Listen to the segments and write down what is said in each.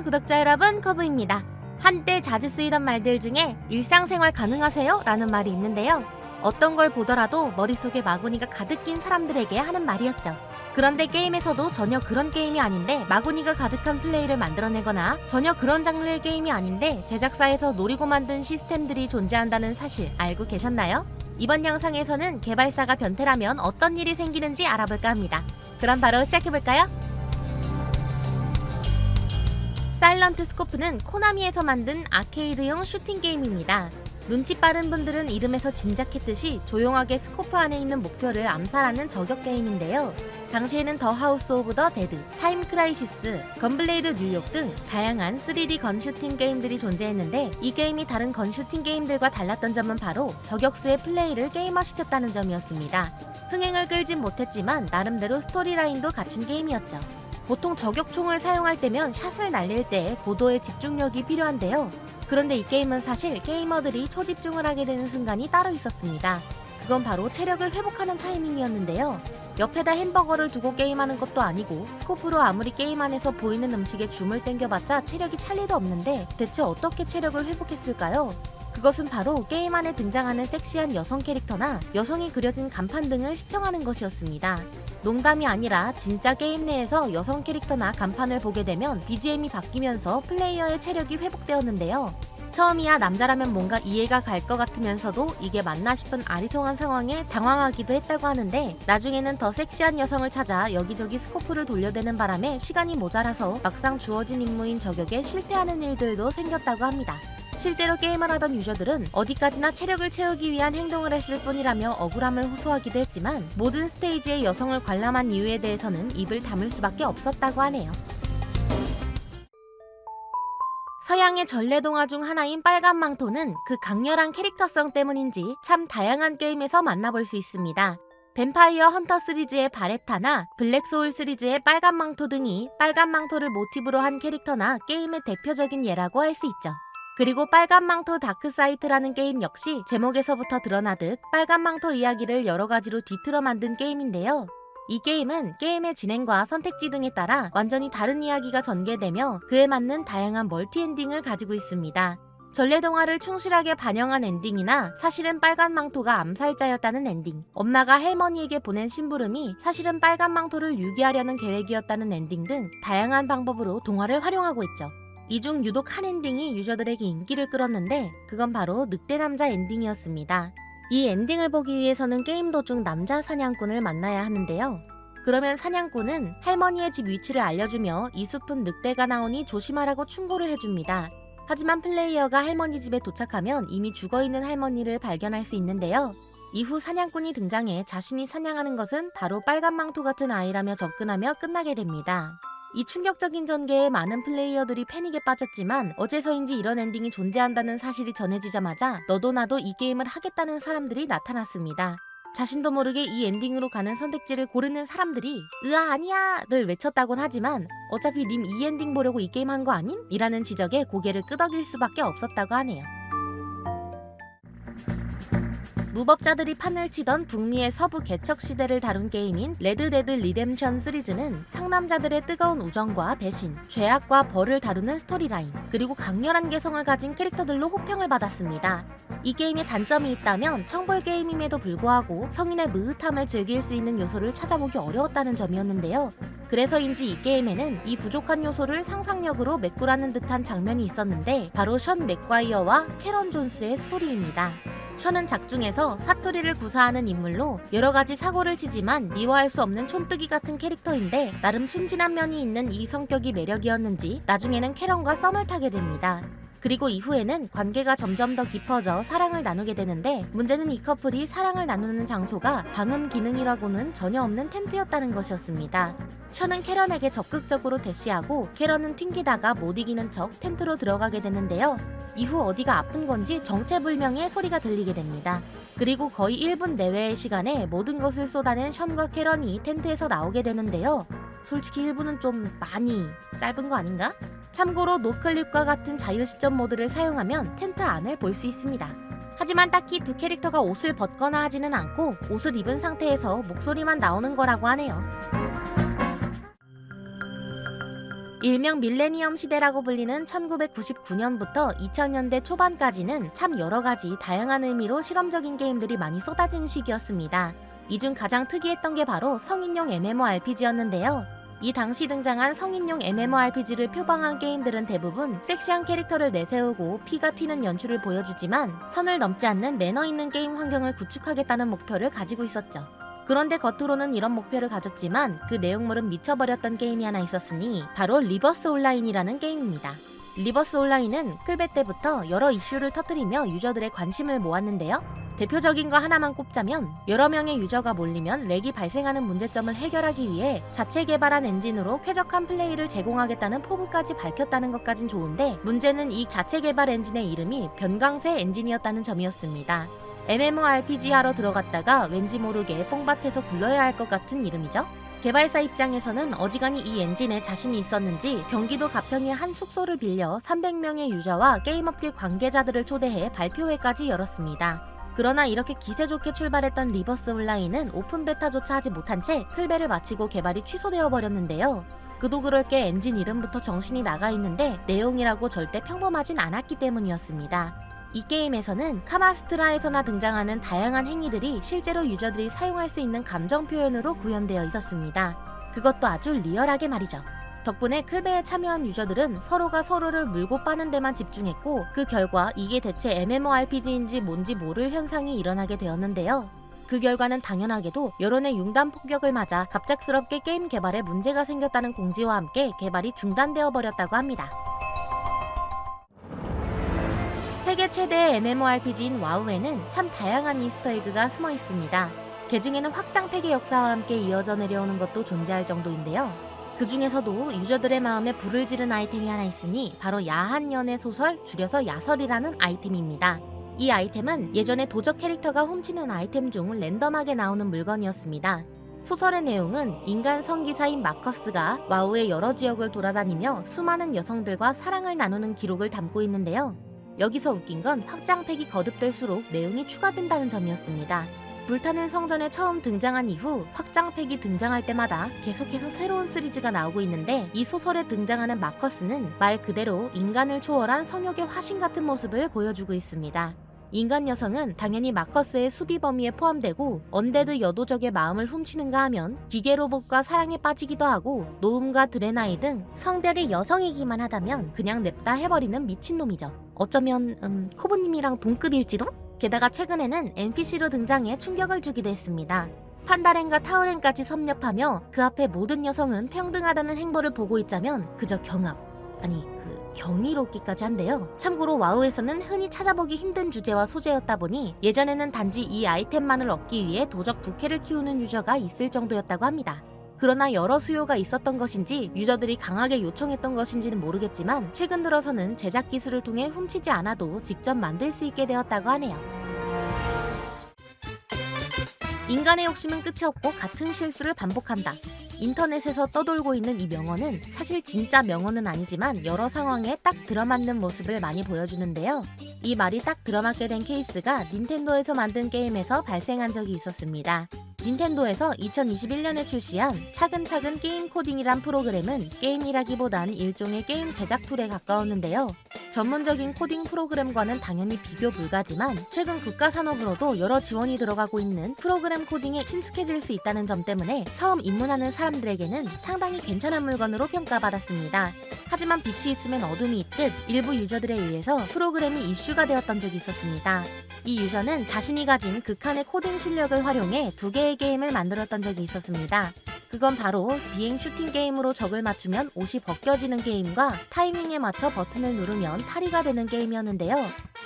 구독자 여러분 커브입니다. 한때 자주 쓰이던 말들 중에 일상생활 가능하세요? 라는 말이 있는데요. 어떤 걸 보더라도 머릿속에 마구니가 가득 낀 사람들에게 하는 말이었죠. 그런데 게임에서도 전혀 그런 게임이 아닌데 마구니가 가득한 플레이를 만들어내거나 전혀 그런 장르의 게임이 아닌데 제작사에서 노리고 만든 시스템들이 존재한다는 사실 알고 계셨나요? 이번 영상에서는 개발사가 변태라면 어떤 일이 생기는지 알아볼까 합니다. 그럼 바로 시작해볼까요? 사일런트 스코프는 코나미에서 만든 아케이드용 슈팅 게임입니다. 눈치 빠른 분들은 이름에서 짐작했듯이 조용하게 스코프 안에 있는 목표를 암살하는 저격 게임인데요. 당시에는 더 하우스 오브 더 데드, 타임 크라이시스, 건블레이드 뉴욕 등 다양한 3D 건 슈팅 게임들이 존재했는데 이 게임이 다른 건 슈팅 게임들과 달랐던 점은 바로 저격수의 플레이를 게임화시켰다는 점이었습니다. 흥행을 끌진 못했지만 나름대로 스토리라인도 갖춘 게임이었죠. 보통 저격총을 사용할 때면 샷을 날릴 때 고도의 집중력이 필요한데요. 그런데 이 게임은 사실 게이머들이 초집중을 하게 되는 순간이 따로 있었습니다. 그건 바로 체력을 회복하는 타이밍이었는데요. 옆에다 햄버거를 두고 게임하는 것도 아니고 스코프로 아무리 게임 안에서 보이는 음식에 줌을 땡겨봤자 체력이 찰 리도 없는데 대체 어떻게 체력을 회복했을까요? 그것은 바로 게임 안에 등장하는 섹시한 여성 캐릭터나 여성이 그려진 간판 등을 시청하는 것이었습니다. 농담이 아니라 진짜 게임 내에서 여성 캐릭터나 간판을 보게 되면 BGM이 바뀌면서 플레이어의 체력이 회복되었는데요. 처음이야 남자라면 뭔가 이해가 갈 것 같으면서도 이게 맞나 싶은 아리송한 상황에 당황하기도 했다고 하는데 나중에는 더 섹시한 여성을 찾아 여기저기 스코프를 돌려대는 바람에 시간이 모자라서 막상 주어진 임무인 저격에 실패하는 일들도 생겼다고 합니다. 실제로 게임을 하던 유저들은 어디까지나 체력을 채우기 위한 행동을 했을 뿐이라며 억울함을 호소하기도 했지만 모든 스테이지에 여성을 관람한 이유에 대해서는 입을 다물 수밖에 없었다고 하네요. 서양의 전래동화 중 하나인 빨간 망토는 그 강렬한 캐릭터성 때문인지 참 다양한 게임에서 만나볼 수 있습니다. 뱀파이어 헌터 시리즈의 바레타나 블랙 소울 시리즈의 빨간 망토 등이 빨간 망토를 모티브로 한 캐릭터나 게임의 대표적인 예라고 할 수 있죠. 그리고 빨간 망토 다크사이트라는 게임 역시 제목에서부터 드러나듯 빨간 망토 이야기를 여러 가지로 뒤틀어 만든 게임인데요. 이 게임은 게임의 진행과 선택지 등에 따라 완전히 다른 이야기가 전개되며 그에 맞는 다양한 멀티 엔딩을 가지고 있습니다. 전래동화를 충실하게 반영한 엔딩이나 사실은 빨간 망토가 암살자였다는 엔딩, 엄마가 할머니에게 보낸 심부름이 사실은 빨간 망토를 유기하려는 계획이었다는 엔딩 등 다양한 방법으로 동화를 활용하고 있죠. 이 중 유독 한 엔딩이 유저들에게 인기를 끌었는데 그건 바로 늑대 남자 엔딩이었습니다. 이 엔딩을 보기 위해서는 게임 도중 남자 사냥꾼을 만나야 하는데요. 그러면 사냥꾼은 할머니의 집 위치를 알려주며 이 숲은 늑대가 나오니 조심하라고 충고를 해줍니다. 하지만 플레이어가 할머니 집에 도착하면 이미 죽어있는 할머니를 발견할 수 있는데요. 이후 사냥꾼이 등장해 자신이 사냥하는 것은 바로 빨간 망토 같은 아이라며 접근하며 끝나게 됩니다. 이 충격적인 전개에 많은 플레이어들이 패닉에 빠졌지만 어째서인지 이런 엔딩이 존재한다는 사실이 전해지자마자 너도 나도 이 게임을 하겠다는 사람들이 나타났습니다. 자신도 모르게 이 엔딩으로 가는 선택지를 고르는 사람들이 으아 아니야를 외쳤다곤 하지만 어차피 님 이 엔딩 보려고 이 게임 한 거 아님? 이라는 지적에 고개를 끄덕일 수밖에 없었다고 하네요. 무법자들이 판을 치던 북미의 서부 개척 시대를 다룬 게임인 레드데드 리뎀션 시리즈는 상남자들의 뜨거운 우정과 배신, 죄악과 벌을 다루는 스토리라인, 그리고 강렬한 개성을 가진 캐릭터들로 호평을 받았습니다. 이 게임에 단점이 있다면 청벌 게임임에도 불구하고 성인의 무흐함을 즐길 수 있는 요소를 찾아보기 어려웠다는 점이었는데요. 그래서인지 이 게임에는 이 부족한 요소를 상상력으로 메꾸라는 듯한 장면이 있었는데 바로 션 맥과이어와 캐런 존스의 스토리입니다. 션은 작중에서 사투리를 구사하는 인물로 여러 가지 사고를 치지만 미워할 수 없는 촌뜨기 같은 캐릭터인데 나름 순진한 면이 있는 이 성격이 매력이었는지 나중에는 캐런과 썸을 타게 됩니다. 그리고 이후에는 관계가 점점 더 깊어져 사랑을 나누게 되는데 문제는 이 커플이 사랑을 나누는 장소가 방음 기능이라고는 전혀 없는 텐트였다는 것이었습니다. 션은 캐런에게 적극적으로 대시하고 캐런은 튕기다가 못 이기는 척 텐트로 들어가게 되는데요. 이후 어디가 아픈 건지 정체불명의 소리가 들리게 됩니다. 그리고 거의 1분 내외의 시간에 모든 것을 쏟아낸 션과 캐런이 텐트에서 나오게 되는데요. 솔직히 1분은 좀 많이 짧은 거 아닌가? 참고로 노클립과 같은 자유시점 모드를 사용하면 텐트 안을 볼 수 있습니다. 하지만 딱히 두 캐릭터가 옷을 벗거나 하지는 않고 옷을 입은 상태에서 목소리만 나오는 거라고 하네요. 일명 밀레니엄 시대라고 불리는 1999년부터 2000년대 초반까지는 참 여러 가지 다양한 의미로 실험적인 게임들이 많이 쏟아지는 시기였습니다. 이 중 가장 특이했던 게 바로 성인용 MMORPG였는데요. 이 당시 등장한 성인용 MMORPG를 표방한 게임들은 대부분 섹시한 캐릭터를 내세우고 피가 튀는 연출을 보여주지만 선을 넘지 않는 매너 있는 게임 환경을 구축하겠다는 목표를 가지고 있었죠. 그런데 겉으로는 이런 목표를 가졌지만 그 내용물은 미쳐버렸던 게임이 하나 있었으니 바로 리버스 온라인이라는 게임입니다. 리버스 온라인은 클베 때부터 여러 이슈를 터뜨리며 유저들의 관심을 모았는데요. 대표적인 거 하나만 꼽자면 여러 명의 유저가 몰리면 렉이 발생하는 문제점을 해결하기 위해 자체 개발한 엔진으로 쾌적한 플레이를 제공하겠다는 포부까지 밝혔다는 것까진 좋은데 문제는 이 자체 개발 엔진의 이름이 변광세 엔진이었다는 점이었습니다. MMORPG 하러 들어갔다가 왠지 모르게 뽕밭에서 굴러야 할 것 같은 이름이죠. 개발사 입장에서는 어지간히 이 엔진에 자신이 있었는지 경기도 가평의 한 숙소를 빌려 300명의 유저와 게임업계 관계자들을 초대해 발표회까지 열었습니다. 그러나 이렇게 기세 좋게 출발했던 리버스 온라인은 오픈 베타조차 하지 못한 채 클베를 마치고 개발이 취소되어 버렸는데요. 그도 그럴 게 엔진 이름부터 정신이 나가 있는데 내용이라고 절대 평범하진 않았기 때문이었습니다. 이 게임에서는 카마스트라에서나 등장하는 다양한 행위들이 실제로 유저들이 사용할 수 있는 감정 표현으로 구현되어 있었습니다. 그것도 아주 리얼하게 말이죠. 덕분에 클베에 참여한 유저들은 서로가 서로를 물고 빠는 데만 집중했고 그 결과 이게 대체 MMORPG인지 뭔지 모를 현상이 일어나게 되었는데요. 그 결과는 당연하게도 여론의 융단 폭격을 맞아 갑작스럽게 게임 개발에 문제가 생겼다는 공지와 함께 개발이 중단되어 버렸다고 합니다. 세계 최대의 MMORPG인 와우에는 참 다양한 이스터에그가 숨어 있습니다. 그 중에는 확장팩의 역사와 함께 이어져 내려오는 것도 존재할 정도인데요. 그 중에서도 유저들의 마음에 불을 지른 아이템이 하나 있으니 바로 야한 연애 소설 줄여서 야설이라는 아이템입니다. 이 아이템은 예전에 도적 캐릭터가 훔치는 아이템 중 랜덤하게 나오는 물건이었습니다. 소설의 내용은 인간 성기사인 마커스가 와우의 여러 지역을 돌아다니며 수많은 여성들과 사랑을 나누는 기록을 담고 있는데요. 여기서 웃긴 건 확장팩이 거듭될수록 내용이 추가된다는 점이었습니다. 불타는 성전에 처음 등장한 이후 확장팩이 등장할 때마다 계속해서 새로운 시리즈가 나오고 있는데 이 소설에 등장하는 마커스는 말 그대로 인간을 초월한 성역의 화신 같은 모습을 보여주고 있습니다. 인간 여성은 당연히 마커스의 수비 범위에 포함되고 언데드 여도적의 마음을 훔치는가 하면 기계 로봇과 사랑에 빠지기도 하고 노움과 드레나이 등 성별이 여성이기만 하다면 그냥 냅다 해버리는 미친놈이죠. 어쩌면 음, 코보님이랑 동급일지도? 게다가 최근에는 NPC로 등장해 충격을 주기도 했습니다. 판다렌과 타우렌까지 섭렵하며 그 앞에 모든 여성은 평등하다는 행보를 보고 있자면 그저 경악, 아니 그 경이롭기까지 한데요. 참고로 와우에서는 흔히 찾아보기 힘든 주제와 소재였다 보니 예전에는 단지 이 아이템만을 얻기 위해 도적 부캐를 키우는 유저가 있을 정도였다고 합니다. 그러나 여러 수요가 있었던 것인지 유저들이 강하게 요청했던 것인지는 모르겠지만 최근 들어서는 제작 기술을 통해 훔치지 않아도 직접 만들 수 있게 되었다고 하네요. 인간의 욕심은 끝이 없고 같은 실수를 반복한다. 인터넷에서 떠돌고 있는 이 명언은 사실 진짜 명언은 아니지만 여러 상황에 딱 들어맞는 모습을 많이 보여주는데요. 이 말이 딱 들어맞게 된 케이스가 닌텐도에서 만든 게임에서 발생한 적이 있었습니다. 닌텐도에서 2021년에 출시한 차근차근 게임 코딩이란 프로그램은 게임이라기보단 일종의 게임 제작 툴에 가까웠는데요. 전문적인 코딩 프로그램과는 당연히 비교 불가지만 최근 국가 산업으로도 여러 지원이 들어가고 있는 프로그램 코딩에 친숙해질 수 있다는 점 때문에 처음 입문하는 사람들에게는 상당히 괜찮은 물건으로 평가받았습니다. 하지만 빛이 있으면 어둠이 있듯 일부 유저들에 의해서 프로그램이 이슈가 되었던 적이 있었습니다. 이 유저는 자신이 가진 극한의 코딩 실력을 활용해 두 개의 게임을 만들었던 적이 있었습니다. 그건 바로 비행 슈팅 게임으로 적을 맞추면 옷이 벗겨지는 게임과 타이밍에 맞춰 버튼을 누르면 탈의가 되는 게임이었는데요.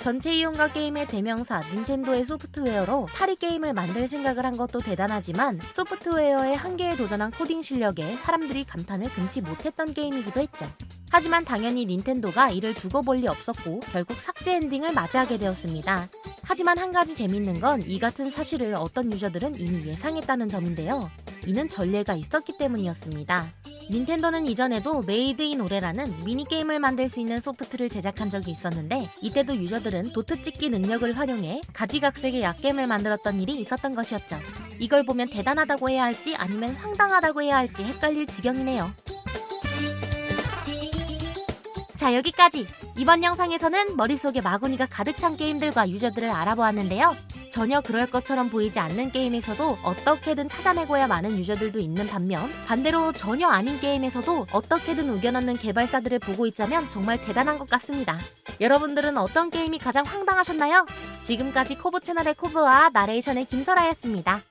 전체 이용과 게임의 대명사 닌텐도의 소프트웨어로 탈의 게임을 만들 생각을 한 것도 대단하지만 소프트웨어의 한계에 도전한 코딩 실력에 사람들이 감탄을 금치 못했던 게임이기도 했죠. 하지만 당연히 닌텐도가 이를 두고 볼 리 없었고 결국 삭제 엔딩을 맞이하게 되었습니다. 하지만 한 가지 재밌는 건 이 같은 사실을 어떤 유저들은 이미 예상했다는 점인데요. 이는 전례가 있었기 때문이었습니다. 닌텐도는 이전에도 메이드 인 오레라는 미니게임을 만들 수 있는 소프트를 제작한 적이 있었는데 이때도 유저들은 도트 찍기 능력을 활용해 가지각색의 약겜을 만들었던 일이 있었던 것이었죠. 이걸 보면 대단하다고 해야 할지 아니면 황당하다고 해야 할지 헷갈릴 지경이네요. 자 여기까지. 이번 영상에서는 머릿속에 마구니가 가득 찬 게임들과 유저들을 알아보았는데요. 전혀 그럴 것처럼 보이지 않는 게임에서도 어떻게든 찾아내고야 마는 유저들도 있는 반면 반대로 전혀 아닌 게임에서도 어떻게든 우겨넣는 개발사들을 보고 있자면 정말 대단한 것 같습니다. 여러분들은 어떤 게임이 가장 황당하셨나요? 지금까지 코브 채널의 코브와 나레이션의 김설아였습니다